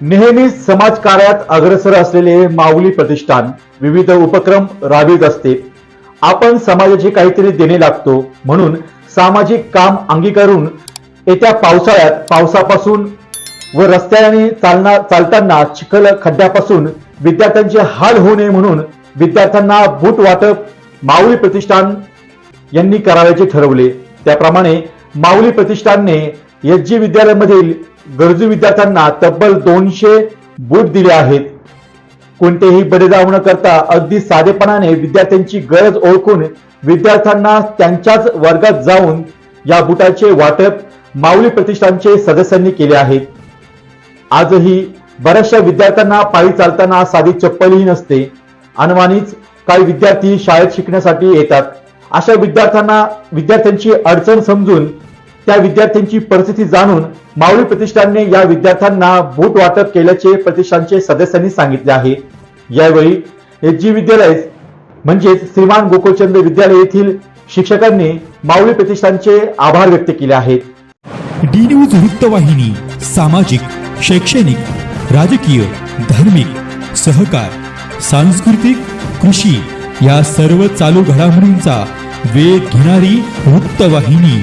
नेहमीच समाजकार्यात अग्रसर असलेले माऊली प्रतिष्ठान विविध उपक्रम राबवित असते. आपण समाजाची काहीतरी देणे लागतो म्हणून सामाजिक काम अंगीकारून येत्या पावसाळ्यात पावसापासून व रस्त्याने चालना चालताना चिखल खड्ड्यापासून विद्यार्थ्यांचे हाल होऊ नये म्हणून विद्यार्थ्यांना बूट वाटप माऊली प्रतिष्ठान यांनी करावयाचे ठरवले. त्याप्रमाणे माऊली प्रतिष्ठानने एस जी विद्यालयामधील गरजू विद्यार्थ्यांना तब्बल दोनशे बूट दिले आहेत. कोणतेही बडेजाव न करता अगदी साधेपणाने विद्यार्थ्यांची गरज ओळखून विद्यार्थ्यांना त्यांच्याच वर्गात जाऊन या बुटाचे वाटप माऊली प्रतिष्ठानचे सदस्यांनी केले आहे आजही बऱ्याचशा विद्यार्थ्यांना पायी चालताना साधी चप्पलही नसते. अनुमानीच काही विद्यार्थी शाळेत शिकण्यासाठी येतात. अशा विद्यार्थ्यांना विद्यार्थ्यांची अडचण समजून त्या विद्यार्थ्यांची परिस्थिती जाणून माऊली प्रतिष्ठानने या विद्यार्थ्यांना बूट वाटप केल्याचे प्रतिष्ठानचे सदस्यांनी सांगितले आहे. यावेळी एच जी विद्यालय म्हणजेच श्रीमान गोकुळचंद विद्यालय येथील शिक्षकांनी माऊली प्रतिष्ठानचे आभार व्यक्त केले आहेत. डी न्यूज वृत्तवाहिनी सामाजिक शैक्षणिक राजकीय धार्मिक सहकार सांस्कृतिक कृषी या सर्व चालू घडामोडींचा वेध घेणारी वृत्तवाहिनी.